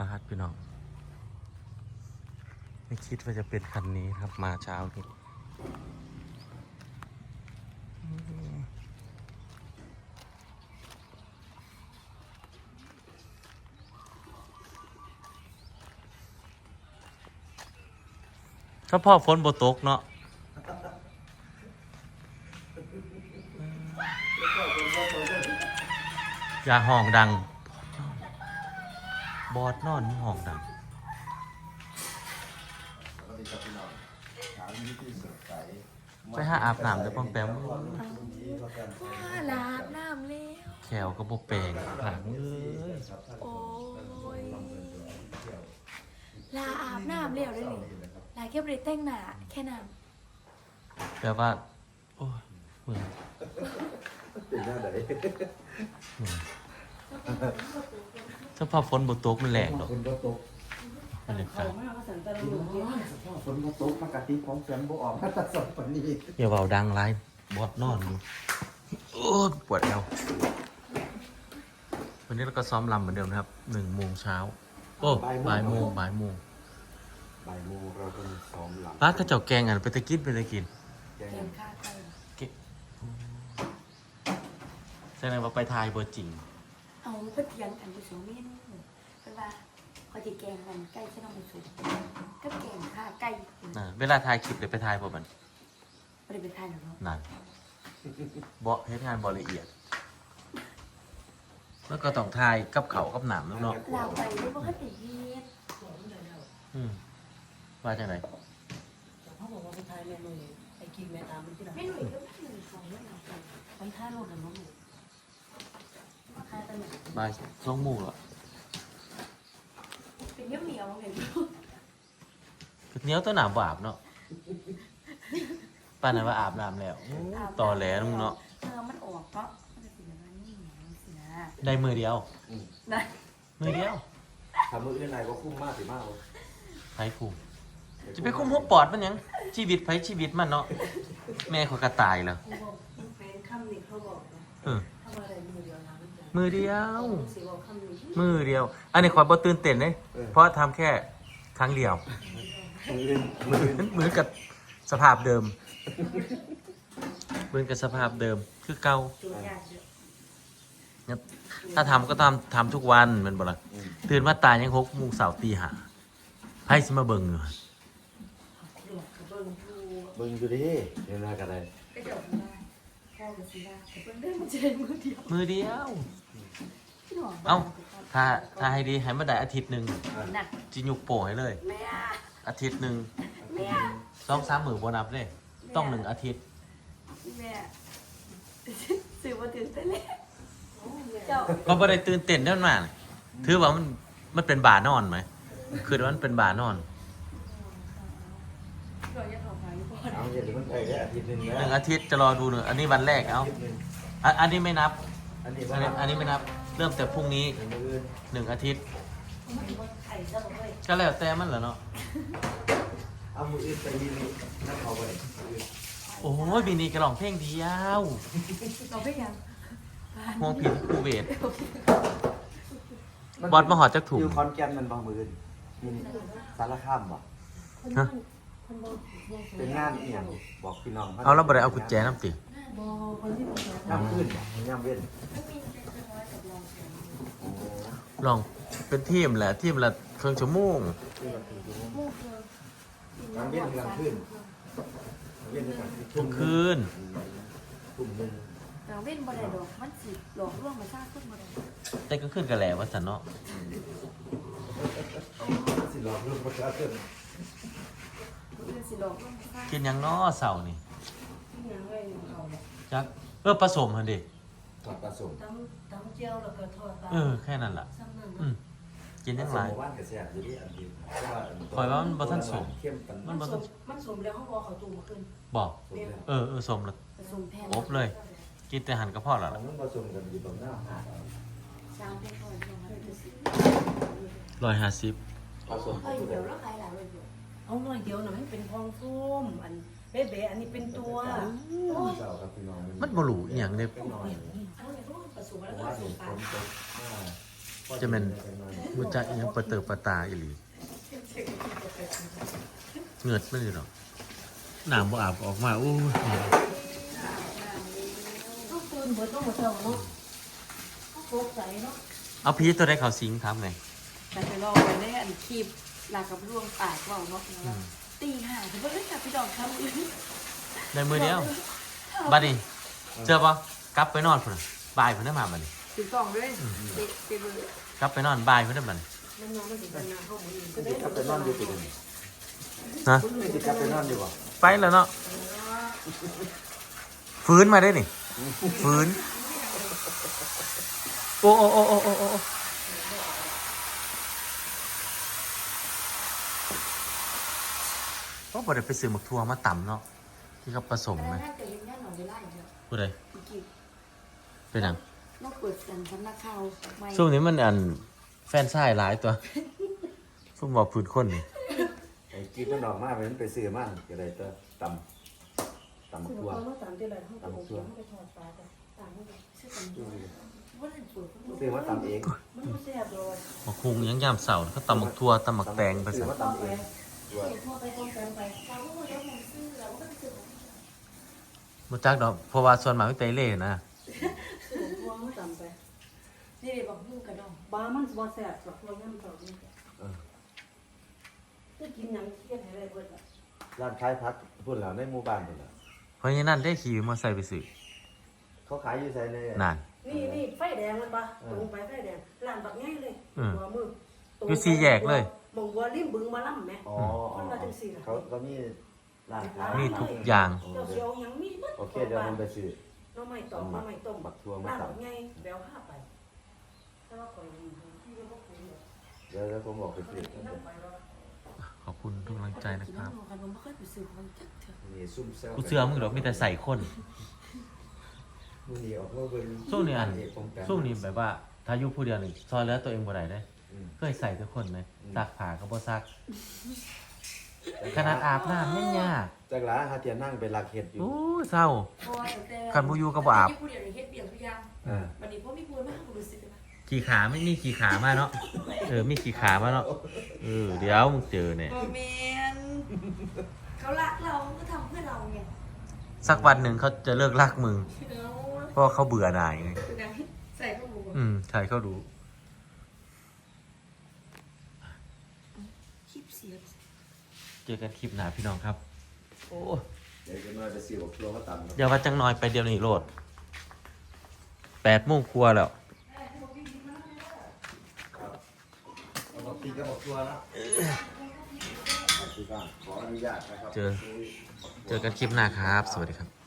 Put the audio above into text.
ปาฮัดพี่น้อง ไม่คิดว่าจะเป็นคันนี้ครับมาเช้านี้ถ้าพ่อฝนบ่ตกเนาะอย่าห้องดัง บอดนอนห้องดังสวัสดีครับพี่น้องถามนี้ที่สดใสไปหาอาบน้ำเดี๋ยวป้อมแปมวันนี้ก็กันว่าลาบน้ำแล้วแขวก็บกแปลงผางเอ้ยครับท่านโอ้ยลองเดินดูเที่ยวลาอาบน้ำแล้วได้นี่ลาแค่บริแต่งหน้าแค่นั้นแปลว่า โอ้ยเมื่อยเป็นหน้าไหน เมื่อยถ้าพอฝนบ่ตกมันแหลกดอกฝนก็ตกบรรยากาศฝนก็ตกปกติของแสนบ่ออกมาตัดสดปานนี้อย่าเบาดังไรบอดนอนอยู่โอ้ยปวดเอววันนี้เราก็ซ้อมลำเหมือนเดิมนะครับหนึ่งโมงเช้าโอ้บ่ายโมงบ่ายโมงบ่ายโมงเราเป็นซ้อมหลังป้าถ้าเจ้าแกงอะไปตะกินไปตะกินแกเกงมค่าไก่เกแสดงว่าไปทายเบอร์จริง เอาเพื่อเทียนกันไปสองเมนูเป็นว่าพอจะแกงกันไก่ใช่ต้องไปสุกก็แกงค่าไก่นะเวลาทายคลิปเดี๋ยวไปทายบ่มันไม่ได้ไปทานหรอกเนาะนั่นบ่เฮ็ดงานบ่ละเอียด แล้วก็ต้องทายกับเขาวกับหนามแล้วเนาะลาไปด้วยเพราะเขาติดเฮ็ดอืมว่าจังไดเขาบอกว่าไปทายเมนูไอ้กินแม่ตามมันที่ไหนไม่หนุ่ยก็ไม่หนุ่ยสองเรื่องลาไปไปท่ารถนะน้องหนูค่าตำแหน่ง บ่ายสองโมงแล้วเป็นเยี่ยมเหนียวเห็นคือเหนี้ยวตัวหนามบอาบเนาะป้านนั้นว่าอาบน้ำแล้วโอ้ต่อแหลนุ่งเนาะเออมันออกเพราะมันจะเป็นอย่างนั้นนี่เหนียวสินะได้มือเดียวนะมือเดียวทำมืออื่นไรก็คุ้มมากสิมากเลยไผคุมจะไปคุมหัวปอดมันหยังชีวิตไผชีวิตมันเนาะแม่เขาก็ตายแล้วเขาบอกแฟนคำนี่เขาบอกนะเออถ้าว่าอะไรมือเดียวนะ มันจะมือเดียว สิบอกคำนี้มือเดียว อันนี้ขอยบ่ตื่นเต้นเลยเพราะทำแค่ครั้งเดียว มืออื่นเหมือนเหมือนกับสภาพเดิม เหมือนกับสภาพเดิม คือเก่าจุดยากเยอะถ้าทำก็ทำทำทุกวันแมันบ่ล่ะตื่นมาตายยังหกโมงเสาร์ตีห้าให้สิมาเบิ่งอยู่หลวกกระเบื้องดูมึงอยู่ดิเห็นหน้ากันเลยก็จบได้ พ่อกับซีดาแต่เพิ่งได้มาเจอมือเดียวมือเดียว พี่หนอเอ้า ถ้าถ้าให้ดีให้มาได้อาทิตย์หนึ่งหนักจิยุกโป่ให้เลย แม่อาทิตย์หนึ่งแม่สองสามหมื่นบนับเลยต้องหนึ่งอาทิตย์แม่สื่อมาถึงเต้นเลยเจ้าก็บ่ได้ตื่นเต้นเท่านั้นถือว่ามันมันเป็นบานอนไหมคือว่ามันเป็นบานอน เราจะทำไง ก่อนเอาเย็นหรือมันไปได้อาทิตย์หนึงหนะนึ่งอาทิตย์จะรอดูหนึ่งอันนี้วันแรกเอาทิตย์หนึ่งอันอันนี้ไม่นับอันนี้อัว่านนี้อันนี้ไม่นับ เริ่มแต่พรุ่งนี้มืออื่นหนึ่งอาทิตย์ไข่ซะบอกเลยก็แล้วแต่มันแหละเนาะเอามืออื่นไปยินนั่งเอาไปมืออื่นโอ้ยบีนี่กระลองเพลงเดียวเราไม่ยังห่วงผิดคูเวท บอสมาหอดจักถุง อยู่คอนแกนมันบางมืออื่นนี่นี่สารคามบ่ฮะคนบอกยังสวย เป็นงานอีหยังบอกพี่น้องเอาแล้วบ่ได้เอากุญแจน้ำติบอกคนที่เป็นแบบย่ำขึ้นบ่ย่ำเว้นโอ้ลองเป็นทีมแหละทีมละเครื่องชั่วโมงที่เราถืออยู่ย่ำเว้นกลางขึ้นเว้นกลางขึ้นทุกคืนทุ่มหนึ่งเราเว้นบ่ได้ดอกมันสิหลอกลวงมาสร้างขึ้นบ่ได้แต่ก็ขึ้นกันแหละว่าสันเนาะสิหลอกลูกประชาชนคือสิห ลอกลวงมาสร้างกินหยังน้อเสาร์นี่ที่ยังไงเขาบอกจักเออผสมหันดิถอดผสมตั้งตั้งเจียวแล้วก็ทอดปลาเออแค่นั้นล่ะ ซ้ำนั่นอืมกินผยังสไงมว่านกับแซ่บอยู่ที่อันนี้เพราะว่าข่อยว่ามันบ่ทันสมเข้มกันมัมันนบ่สต้อง มมันสมแล้วเขาบอกเขาตูมาขึ้นบอกสมแล้วเออเออสมละ ผสมแพงอบเลย กินแต่หันกระเพาะแล้วล่ะมันผสมกันอยู่ตรงหน้าหาดสามเป็นคนลงมาเป็นสิร้อยห้าสิบผสมเฮ้ยเดี๋ยวเราขายหลายเลยอยู่ เอาหน่อยเดียวหน่อยให้เป็นพองส้มอันเบ๊ะๆอันนี้เป็นตัวเจ้ากับพี่น้องมันบ่รู้อหย่างเนี่ยเป็นน้อยเอาเลยเขาผสมเพแล้วราะก็ว่าผสเห็มนปฝลานตกมาจะเป็นมุจักอิหยังประเติบประตาอีหลีเหงือดไม่เลยหรอกน้ำบ่อาบออกมาโอ้ยต้องตื่นเบิดต้องมาเช้าเนาะต้องโกใสเนาะเอาพีตัวได้เขาสิงทำไง แต่ไปลองไปได้อันคลิป ลากับล่วงปากเว่าเนาะตีห่าคือเบิ่งกับพี่ดอกครับได้มือเดียวบัดนี้เจอปะกลับไปนอนพุ่นน่ะบ่ายพุ่นได้มาบัดนี้ถือกล่องด้วยเตะเตะเบอร์กลับไปนอนบ่ายพุ่นได้บัดนี้มันนอนไม่ถึงกันนะเฮาบ่อิ่มก็ติได้ดกับไปนอนอยู่ติดนะ ไม่ติดกับไปนอนอยู่บ่ไปแล้วเนาะฟื้นมาได้นี่ฟื้น โอ้โอ้โอ้โอ้โอ้โอ้ เพราะบ่ได้ไปซื้อหมักทั่วมาต่ำเนาะที่เขาผสมไหมถ้าเกิดยังแน่นอนเวลาอย่างเดียวผู้ใดอีกกี่เป็นหยังนอกเปิดสันสำนักข่าวไม่ช่วงนี้มันอันแฟนชายหลายตัวซุ่มบอกพื้นคนนี่ไอ้กินมันออกมาเป็นไปซื้อมาก็ได้ตัวตำตำคือทั่วเอามาตามที่ไรเฮาก็บ่เกี่ยวเฮาไปทอดปลาจ้ะตามนี้ชื่อกันว่าท่านป่วยเขาซื้อมาตำเองมันบ่แซ่บเลยมาคุงยังยามเสาร์เขาตำหมักทั่วตำหมักแตงไปซื้สิอมาตำเอง ตัวทั่วไปพร้อมกันไปเราก็ควรจะมองซื้อเราก็ต้องซื้อมาจักดอกเพราะว่าส่วนมากไม่เตยเล่นะซื้อทั่วมาตามไปนี่เลยบอกมุ่งกระดองบามันบ่แซ่บกับทั่วยำเต่านี่ก็กินหยังเทียดให้ได้เบิดล่ะร้านขายผักพุ่นแล้วในหมู่บ้านพุ่นแล้วเพราะงั้นนั่นได้ขี่มอเตอร์ไซค์ไปซื้อเขาขายอยู่ไสในนานนี่นี่ไฟแดงมันปะตรงไปไฟแดงร้านบักง่ายเลยอืม หัวมือตรงอยู่สี่แยกเลย มองวัวริมบึงมาล่ำไหมอ๋อเขาเขามีร้านขายมีทุกอย่าง เจ้าเชียวยังมีมัดโอเคเดี๋ยวผมไปซื้อน้องไม่ต้มน้องไม่ต้มบักทั่วมาร้านตำบักง่ายแววห้าไปแต่ว่าก่อนที่จะบอกคุณเนี่ยเดี๋ยวเดี๋ยวผมบอกไปซื้อนั่งไปแล้วขอบคุณทุกกำลังใจนะครับกันผมไม่เคยไปซื้อของจักเถอะนี่ซุ่มแซวกูเชื่อมึงหรอกมีแต่ใส่คนมื้อนี้ออกมาเบิ่งช่วงนี้อันป้องกัช่วงนี้แบบว่าถ้าอยุผู้เดียวนี่ซอยเหลือตัวเองบ่ได้ได้อืม เคยใส่ทุกคนไหมซักผ้าก็บ่ซัก ขนาดอาบน้ำยังยากจักหลาหาเทียนนั่งเป็นหลักเห็ดอยู่ โอ้ยเศร้าเพราะว่าแต่คันบ่อยู่ก็บ่อาบ ผู้เดียวเฮ็ดเบียงทุกอย่างอ่า วันนี้พวกมีปูนมากกูรู้สึกว่าขี่ขาไม่มีขี่ขามาเนาะเออมีขี่ขามาเนาะเออเดี๋ยวมึงเจอเนี่ย โมเมนเขารักเราก็ทำเพื่อเราไงสักวันหนึ่งเขาจะเลิกรักมึงเอาเพราะว่าเขาเบื่อหน่ายไงเป็นไงใส่ข้าวหมูอืมใช่เขารู้ คลิปเสียบ เจอกันคลิปหน้าพี่น้องครับ โอ้เดี๋ยวจะมาไปซื้อบักทั่วมาตำเดี๋ยวว่าจังน้อยไปเดียวนี้โลดแปดโมงครัวแล้ว เอาบักตีก็บักทั่วแล้วที่บ้านขออนุญาตนะครับ เจอ เจอกันคลิปหน้าครับ สวัสดีครับ